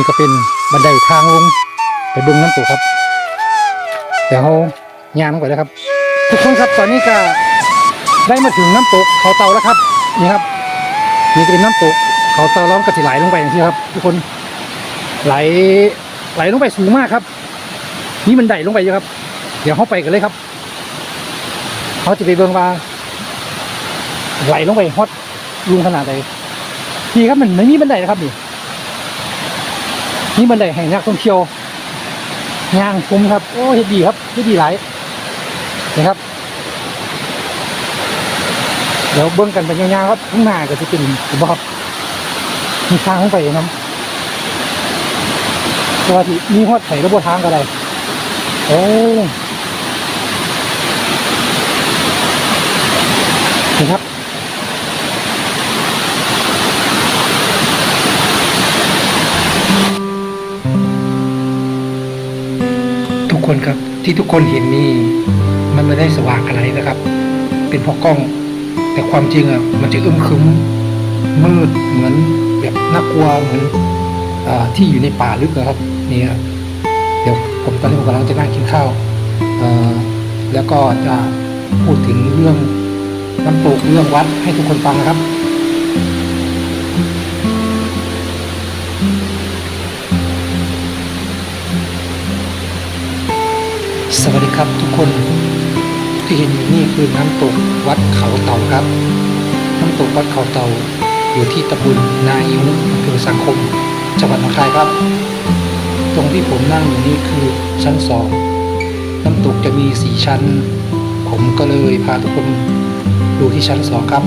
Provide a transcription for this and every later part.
นี่ก็เป็นบันไดทางลงไปบึงน้ำตกครับเดี๋ยวเราย่างลงไปแล้วครับ ทุกคนครับตอนนี้ก็ได้มาถึงน้ำตกเขาเตาแล้วครับนี่ครับนี่ก็เป็นน้ำตกเขาเตาล้อมกระสิไหลลงไปอย่างที่ครับ ทุกคนไหลไหลลงไปสูงมากครับ นี่มันไดลงไปเยอะครับ เดี๋ยวเขาไปกันเลยครับเขาจะไปเบิ่งว่าไหลลงไปฮอดลุงขนาดไหนนี่ครับมันไม่มีบันไดนะครับนี่ นี่บันไดให้นักท่องเที่ยวย่างชมครับ โอ้เฮ็ดดีครับเฮ็ดดีหลายนะครับ เดี๋ยวเบิ่งกันไปยาวๆครับข้างหน้าก็จะเป็นบอกรับมีทางลงไปน้ำตัวที่มีฮอดไถ่ระบบทางก็ได้โอ้นี่ครับ คนครับที่ทุกคนเห็นนี่มันไม่ได้สว่างอะไรนะครับ เป็นเพราะกล้อง แต่ความจริงอะมันจะอึมครึมมืดเหมือนแบบน่ากลัวเหมือนอที่อยู่ในป่าลึกนะครับนี่เดี๋ยวผมตอนนี้ผมกำลังจะนั่งกินข้าวแล้วก็จะพูดถึงเรื่องน้ำตกเรื่องวัดให้ทุกคนฟังนะครับ สวัสดีครับทุกคนที่เห็นอยู่นี่คือน้ำตกวัดเขาเต่าครับ น้ำตกวัดเขาเต่าอยู่ที่ตำบลนาอิวอำเภอสังคม จังหวัดหนองคายครับ ตรงที่ผมนั่งอยู่นี่คือชั้นสองน้ำตกจะมีสี่ชั้น ผมก็เลยพาทุกคนดูที่ชั้นสองครับ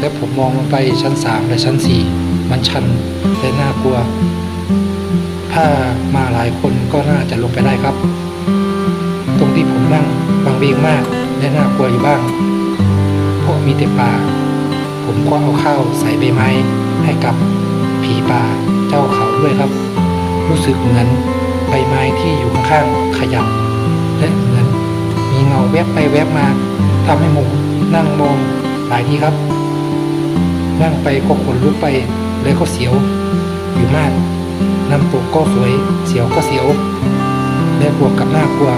และผมมองลงไปชั้นสามและชั้นสี่มันชันและน่ากลัว ถ้ามาหลายคนก็น่าจะลงไปได้ครับ รงที่ผมนั่งบางเบงมากและน่ากลัวอยู่บ้าง เพราะมีแต่ป่า ผมก็เอาข้าวใส่ใบไม้ให้กับผีป่าเจ้าเขาด้วยครับ รู้สึกเหมือนใบไม้ที่อยู่ข้างๆขยับ และเหมือนมีเงาแวบไปแวบมาทำให้ผมนั่งมองหลายทีครับ นั่งไปก็ขนลุกไปเลยก็เสียวอยู่มากน้ำตกก็สวย เสียวก็เสียวและบวกกับน่ากลัว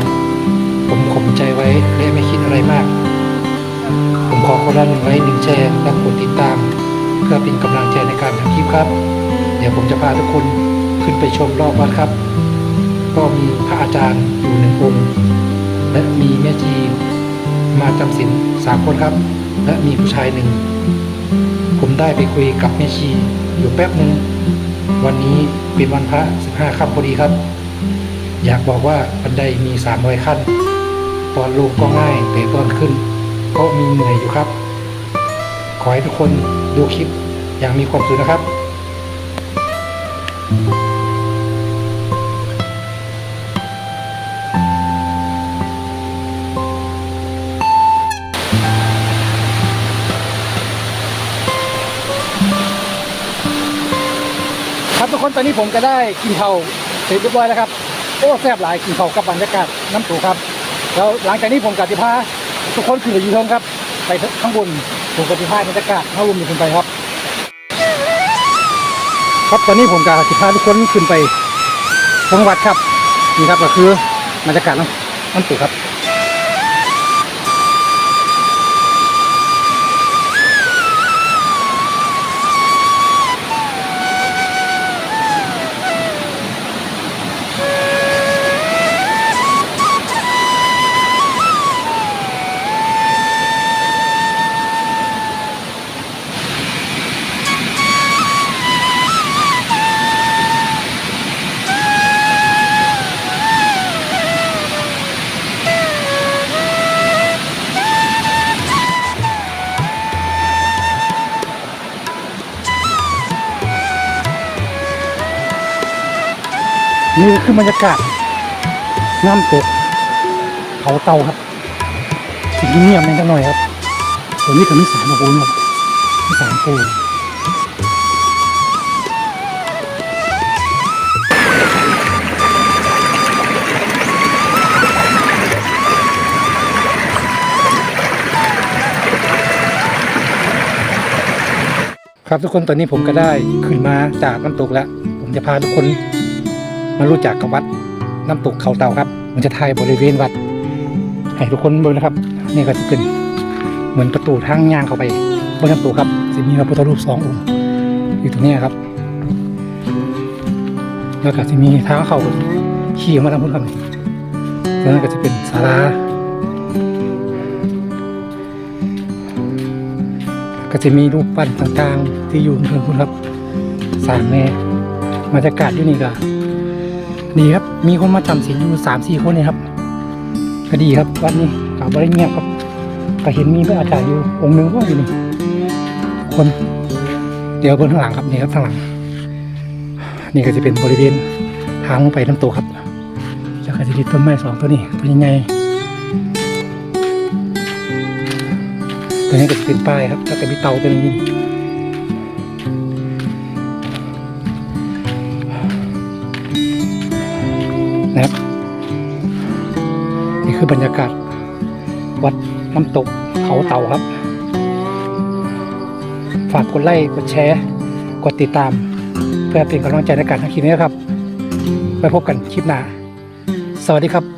ผมข่มใจไว้และไม่คิดอะไรมาก ผมขอคนละหนึ่งไลค์หนึ่งแชร์และกดติดตาม เพื่อเป็นกำลังใจในการทำคลิปครับ เดี๋ยวผมจะพาทุกคนขึ้นไปชมรอบวัดครับ ก็มีพระอาจารย์อยู่หนึ่งองค์และมีแม่ชีมาจำศีลสามคนครับ และมีผู้ชายหนึ่ง ผมได้ไปคุยกับแม่ชีอยู่แป๊บหนึ่งวันนี้เป็นวันพระ 15ค่ำพอดีครับ อยากบอกว่าบันไดมี300ขั้น ตอนลงก็ง่ายแต่ตอนขึ้น ก็มีเหนื่อยอยู่ครับ ขอให้ทุกคนดูคลิปอย่างมีความสุขนะครับครับทุกคนตอนนี้ผมก็ได้กินข้าเสร็จเรียบร้อยแล้วครับโอ้แซ่บหลายกินข้ากับบรรยากาศน้ำตกครับ แล้วหลังจากนี้ผมกับจิพาทุกคนขึ้นไปยู่เทิงครับ ไปข้างบนผมกับจิพาบรรยากาศข้างบนอยู่ขึ้นไปครับ ครับตอนนี้ผมกับจิพาทุกคนขึ้นไปทังวัดครับนี่ครับก็คือบรรยากาศน้ำน้ำตกครับ คือบรรยากาศน้ำตกเขาเตาครับสิ่งที่เงียบนิดหน่อยครับตัวนี้คือมิสามปูนครับมิสามปูนครับทุกคนตอนนี้ผมก็ได้ขึ้นมาจากน้ำตกแล้ว ผมจะพาทุกคน มารู้จักกับวัดน้ำตกเขาเต่าครับผมจะถ่ายบริเวณวัด ให้ทุกคนดูนะครับ นี่ก็จะเป็นเหมือนประตูทางย่างเข้าไปบนน้ำตกครับจะมีพระพุทธรูปสององค์อยู่ตรงนี้ครับ แล้วก็จะมีทางเข้าขี่ออกมาทางพุ้นครับตรงนั้นก็จะเป็นศาลาก็จะมีรูปปั้นต่างๆ ที่อยู่บนพื้นครับสางแน่บรรยากาศอยู่นี่ก็ ดีครับ มีคนมาจำศีลอยู่สามสี่คนเนี่ยครับก็ดีครับวัดนี้ก็บริเงียบครับก็เห็นมีพระอาจารย์อยู่องค์หนึ่งก็อยู่นี่คน เดี๋ยวบนข้างหลังครับนี่ครับข้างหลัง นี่ก็จะเป็นบริเวณทางลงไปน้ำตกครับแล้วก็จะมีต้นไม้สองต้นนี้ต้นใหญ่ๆตัวนี้ก็จะเป็นป้ายครับแล้วก็มีเตาตัวหนึ คือบรรยากาศ วัดน้ำตกเขาเต่าครับ ฝากกดไลค์กดแชร์กดติดตาม เพื่อเป็นกำลังใจในการทำคลิปนี้นะครับไปพบกันคลิปหน้า สวัสดีครับ